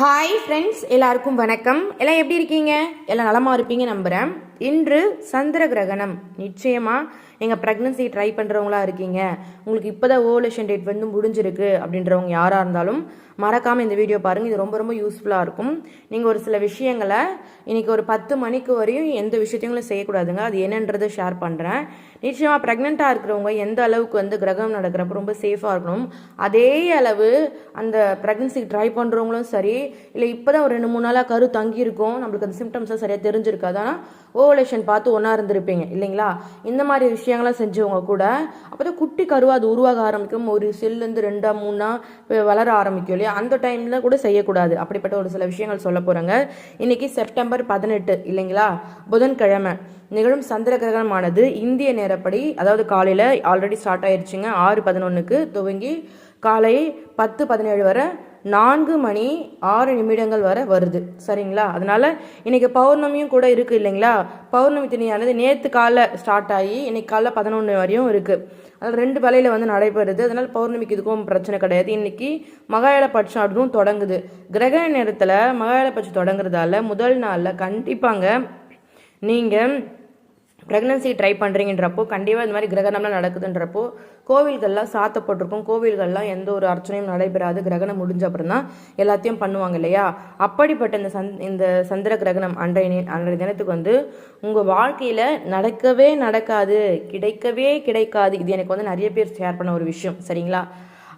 Hi friends எல்லாருக்கும் வணக்கம். எல்லாம் எப்படி இருக்கீங்க? எல்லாம் நலமாக இருப்பீங்க நம்புகிறேன் இன்று சந்திர கிரகணம். நிச்சயமாக நீங்கள் ப்ரெக்னன்சி ட்ரை பண்ணுறவங்களா இருக்கீங்க. உங்களுக்கு இப்போ தான் ஓவலேஷன் டேட் வந்து முடிஞ்சிருக்கு அப்படின்றவங்க யாராக இருந்தாலும் மறக்காமல் இந்த வீடியோ பாருங்கள் இது ரொம்ப ரொம்ப யூஸ்ஃபுல்லாக இருக்கும். நீங்கள் ஒரு சில விஷயங்களை இன்றைக்கி ஒரு பத்து மணிக்கு வரையும் எந்த விஷயத்தையும் செய்யக்கூடாதுங்க. அது என்னன்றதை ஷேர் பண்ணுறேன் நிச்சயமாக ப்ரெக்னெண்ட்டாக இருக்கிறவங்க எந்த அளவுக்கு வந்து கிரகம் நடக்கிறப்ப ரொம்ப சேஃபாக இருக்கணும் அதே அளவு அந்த ப்ரெக்னன்சிக்கு ட்ரை பண்ணுறவங்களும் சரி இல்லை இப்போ தான் ஒரு ரெண்டு மூணு நாளாக கரு தங்கியிருக்கும். நம்மளுக்கு அந்த சிம்டம்ஸாக சரியாக தெரிஞ்சிருக்காது? ஆனால் கோவலேஷன் பார்த்து ஒன்றா இருந்திருப்பீங்க இல்லைங்களா? இந்த மாதிரி விஷயங்கள்லாம் செஞ்சவங்க கூட அப்போ தான் குட்டி கருவா அது உருவாக ஆரம்பிக்கும். ஒரு செல்லுந்து ரெண்டா மூணா வளர ஆரம்பிக்கும் இல்லையா? அந்த டைமில் கூட செய்யக்கூடாது. அப்படிப்பட்ட ஒரு சில விஷயங்கள் சொல்ல போகிறேங்க இன்னைக்கு செப்டம்பர் பதினெட்டு இல்லைங்களா? புதன்கிழமை நிகழும் சந்திர கிரகணமானது இந்திய நேரப்படி அதாவது காலையில் ஆல்ரெடி ஸ்டார்ட் ஆயிடுச்சுங்க ஆறு பதினொன்றுக்கு துவங்கி காலை பத்து பதினேழு வரை நான்கு மணி ஆறு நிமிடங்கள் வரை வருது. சரிங்களா? அதனால் இன்னைக்கு பௌர்ணமியும் கூட இருக்குது இல்லைங்களா? பௌர்ணமி திணியானது நேற்று காலைல ஸ்டார்ட் ஆகி இன்னைக்கு காலைல பதினொன்று வரையும் இருக்குது அதனால் ரெண்டு வேலையில் வந்து நடைபெறுது. அதனால் பௌர்ணமிக்கு இதுக்கும் பிரச்சனை கிடையாது. இன்னைக்கு மகாயள பட்சம் அதுவும் தொடங்குது. கிரகண நேரத்தில் மகாயள பட்சம் தொடங்குறதால முதல் நாளில் கண்டிப்பாங்க நீங்கள் ப்ரெக்னன்சி ட்ரை பண்ணுறீங்கன்றப்போ கண்டிப்பாக இந்த மாதிரி கிரகணம்லாம் நடக்குதுன்றப்போ கோவில்கள்லாம் சாத்தப்பட்டிருக்கும். கோவில்கள்லாம் எந்த ஒரு அர்ச்சனையும் நடைபெறாது. கிரகணம் முடிஞ்ச அப்புறம் தான் எல்லாத்தையும் பண்ணுவாங்க இல்லையா? அப்படிப்பட்ட இந்த சந் இந்த சந்திர கிரகணம் அன்றைய அன்றைய தினத்துக்கு வந்து உங்கள் வாழ்க்கையில் நடக்கவே நடக்காது கிடைக்கவே கிடைக்காது. இது எனக்கு வந்து நிறைய பேர் ஷேர் பண்ண ஒரு விஷயம். சரிங்களா?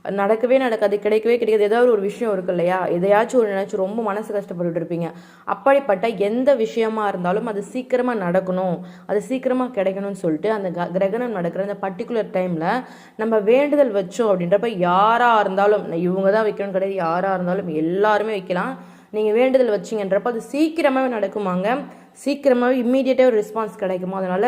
நடக்கவே நடக்காது கிடைக்கவே கிடைக்காது. ஏதாவது ஒரு விஷயம் இருக்கு இல்லையா? எதையாச்சும் ஒரு நினைச்சு ரொம்ப மனசு கஷ்டப்பட்டுட்டு இருப்பீங்க. அப்படிப்பட்ட எந்த விஷயமா இருந்தாலும் அது சீக்கிரமா நடக்கணும். அது சீக்கிரமா கிடைக்கணும்னு சொல்லிட்டு அந்த க- கிரகணம் நடக்கிற அந்த பர்டிகுலர் டைம்ல நம்ம வேண்டுதல் வச்சோம் அப்படின்றப்ப யாரா இருந்தாலும் இவங்க தான் வைக்கணும் கிடையாது. யாரா இருந்தாலும் எல்லாருமே வைக்கலாம். நீங்கள் வேண்டுதல் வச்சீங்கன்றப்ப அது சீக்கிரமாகவே நடக்குமாங்க. சீக்கிரமாகவே இம்மீடியட்டாக ஒரு ரெஸ்பான்ஸ் கிடைக்குமா? அதனால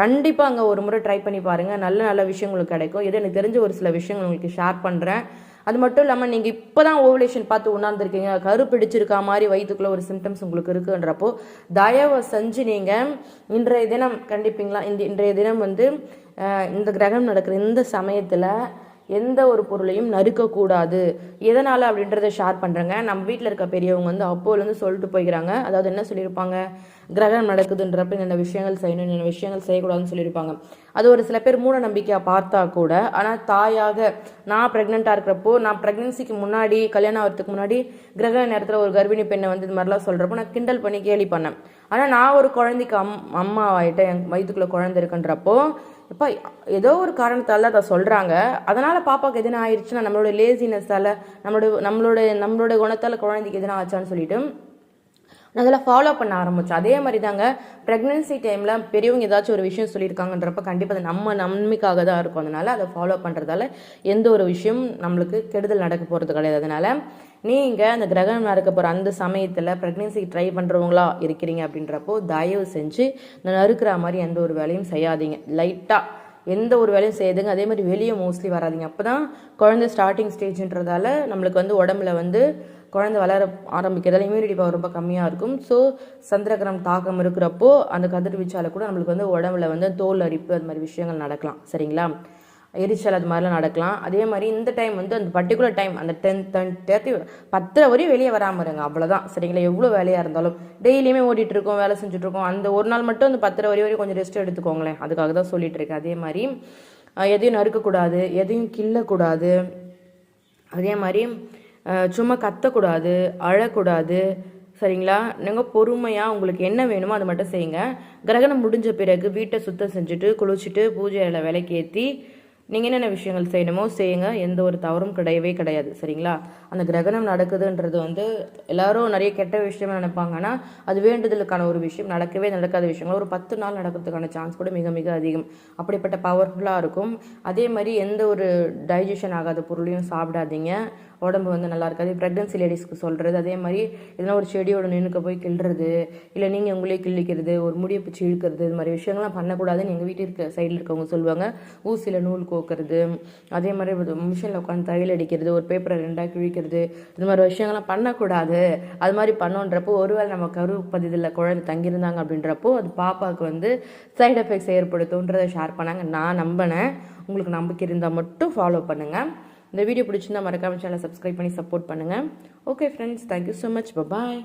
கண்டிப்பாக அங்கே ஒரு முறை ட்ரை பண்ணி பாருங்கள் நல்ல நல்ல விஷயங்களுக்கு கிடைக்கும். இது எனக்கு தெரிஞ்ச ஒரு சில விஷயங்கள் உங்களுக்கு ஷேர் பண்ணுறேன் அது மட்டும் இல்லாமல் நீங்கள் இப்போ தான் ஓவலேஷன் பார்த்து உணர்ந்துருக்கீங்க. கரு பிடிச்சிருக்கா மாதிரி வயிற்றுக்குள்ளே ஒரு சிம்டம்ஸ் உங்களுக்கு இருக்குன்றப்போ தயவு செஞ்சு நீங்கள் இன்றைய தினம் கண்டிப்பீங்களா? இந்த இன்றைய தினம் வந்து இந்த கிரகம் நடக்கிற இந்த சமயத்தில் எந்த ஒரு பொருளையும் நறுக்கக்கூடாது. எதனால் அப்படின்றத ஷேர் பண்ணுறேங்க நம்ம வீட்டில் இருக்க பெரியவங்க வந்து அப்போலேருந்து சொல்லிட்டு போய்க்கிறாங்க. அதாவது என்ன சொல்லியிருப்பாங்க? கிரகணம் நடக்குதுன்றப்ப என்னென்ன விஷயங்கள் செய்யணும் என்னென்ன விஷயங்கள் செய்யக்கூடாதுன்னு சொல்லியிருப்பாங்க. அது ஒரு சில பேர் மூட நம்பிக்கையாக பார்த்தா கூட ஆனால் தாயாக நான் ப்ரெக்னெண்ட்டாக இருக்கிறப்போ நான் ப்ரெக்னென்சிக்கு முன்னாடி கல்யாணம் ஆகிறதுக்கு முன்னாடி கிரகண நேரத்தில் ஒரு கர்ப்பிணி பெண்ணை வந்து இது மாதிரிலாம் சொல்கிறப்போ நான் கிண்டல் பண்ணி கேலி பண்ணேன். ஆனால் நான் ஒரு குழந்தைக்கு அம் அம்மா ஆகிட்டேன் என் வயிற்றுக்குள்ளே குழந்தை இருக்குன்றப்போ இப்போ ஏதோ ஒரு காரணத்தால் அதை சொல்கிறாங்க அதனால் பாப்பாவுக்கு எதுனா ஆயிடுச்சுன்னா நம்மளோட லேசினஸ்ஸால் நம்மளோட நம்மளோட நம்மளோட குணத்தால் குழந்தைக்கு எதுனா ஆச்சான்னு சொல்லிட்டு நான் அதில் ஃபாலோ பண்ண ஆரம்பித்தோம் அதே மாதிரி தாங்க ப்ரெக்னென்சி டைமில் பெரியவங்க ஏதாச்சும் ஒரு விஷயம் சொல்லியிருக்காங்கன்றப்ப கண்டிப்பாக அது நம்ம நன்மைக்காக தான் இருக்கும். அதனால் அதை ஃபாலோ பண்ணுறதால எந்த ஒரு விஷயம் நம்மளுக்கு கெடுதல் நடக்க போகிறது கிடையாது. அதனால் நீங்கள் அந்த கிரகணம் நடக்க போகிற அந்த சமயத்தில் ப்ரெக்னென்சிக்கு ட்ரை பண்ணுறவங்களா இருக்கிறீங்க அப்படின்றப்போ தயவு செஞ்சு நான் நறுக்கிற மாதிரி எந்த ஒரு வேலையும் செய்யாதீங்க. லைட்டாக எந்த ஒரு வேலையும் செய்யுதுங்க. அதே மாதிரி வெளியே மோஸ்ட்லி வராதிங்க. அப்போ தான் குழந்தை ஸ்டார்டிங் ஸ்டேஜ்ன்றதால நம்மளுக்கு வந்து உடம்புல வந்து குழந்தை வளர ஆரம்பிக்கிறதால இம்யூனிட்டி பவர் ரொம்ப கம்மியாக இருக்கும். ஸோ சந்திரகிரகம் தாக்கம் இருக்கிறப்போ அந்த கதிர்வீச்சால் கூட நம்மளுக்கு வந்து உடம்புல வந்து தோல் அரிப்பு அது மாதிரி விஷயங்கள் நடக்கலாம். சரிங்களா? எரிச்சல் அது மாதிரிலாம் நடக்கலாம். அதே மாதிரி இந்த டைம் வந்து அந்த பர்டிகுலர் டைம் அந்த டென் டென் தேர்ட்டி பத்தரை வரையும் வெளியே வராமல் இருங்க. அவ்வளோதான் சரிங்களா? எவ்வளோ வேலையாக இருந்தாலும். டெய்லியுமே ஓடிட்டு இருக்கோம் வேலை செஞ்சுட்டு இருக்கோம் அந்த ஒரு நாள் மட்டும் அந்த பத்தரை வரையும் வரையும் கொஞ்சம் ரெஸ்ட் எடுத்துக்கோங்களேன். அதுக்காக தான் சொல்லிட்டு இருக்கேன். அதே மாதிரி எதையும் நறுக்கக்கூடாது. எதையும் கிள்ளக்கூடாது. அதே மாதிரி சும்மா கத்தக்கூடாது. அழக்கூடாது. சரிங்களா? நீங்கள் பொறுமையாக உங்களுக்கு என்ன வேணுமோ அதை மட்டும் செய்யுங்க. கிரகணம் முடிஞ்ச பிறகு வீட்டை சுத்தம் செஞ்சுட்டு குளிச்சுட்டு பூஜையில் விலைக்கேற்றி நீங்கள் என்னென்ன விஷயங்கள் செய்யணுமோ செய்யுங்க. எந்த ஒரு தவறும் கிடையவே கிடையாது. சரிங்களா? அந்த கிரகணம் நடக்குதுன்றது வந்து எல்லாரும் நிறைய கெட்ட விஷயம் நினைப்பாங்க. ஆனால் அது வேண்டுதலுக்கான ஒரு விஷயம். நடக்கவே நடக்காத விஷயங்கள். ஒரு பத்து நாள் நடக்கிறதுக்கான சான்ஸ் கூட மிக மிக அதிகம். அப்படிப்பட்ட பவர்ஃபுல்லாக இருக்கும். அதே மாதிரி எந்த ஒரு டைஜஷன் ஆகாத பொருளையும் சாப்பிடாதீங்க. உடம்பு வந்து நல்லா இருக்காது. ப்ரெக்னன்சி லேடிஸ்க்கு சொல்கிறது அதே மாதிரி எதனா ஒரு செடியோட நின்றுக்க போய் கிள்ளுறது இல்லை நீங்கள் உங்களே கிள்ளிக்கிறது ஒரு முடியை பிடிச்சி இழுக்கிறது இது மாதிரி விஷயங்கள்லாம் பண்ணக்கூடாதுன்னு எங்கள் வீட்டில் இருக்க சைடில் இருக்கவங்க சொல்லுவாங்க. ஊசியில் நூல் கோக்கிறது அதே மாதிரி மிஷினில் உட்காந்து தையல் அடிக்கிறது ஒரு பேப்பரை ரெண்டாக கிழிக்கிறது இது மாதிரி விஷயங்கள்லாம் பண்ணக்கூடாது. அது மாதிரி பண்ணோன்றப்போ ஒருவேளை நம்ம கரு பதிதில் குழந்தை தங்கியிருந்தாங்க அப்படின்றப்போ அது பாப்பாவுக்கு வந்து சைடு எஃபெக்ட்ஸ் ஏற்படுத்தும்ன்றதை ஷேர் பண்ணாங்க. நான் நம்பினேன். உங்களுக்கு நம்பிக்கை இருந்தால் மட்டும் ஃபாலோ பண்ணுங்கள் இந்த வீடியோ பிடிச்சிருந்தா மறக்காம சேனலை சப்ஸ்கிரைப் பண்ணி சப்போர்ட் பண்ணுங்கள் okay friends thank you so much bye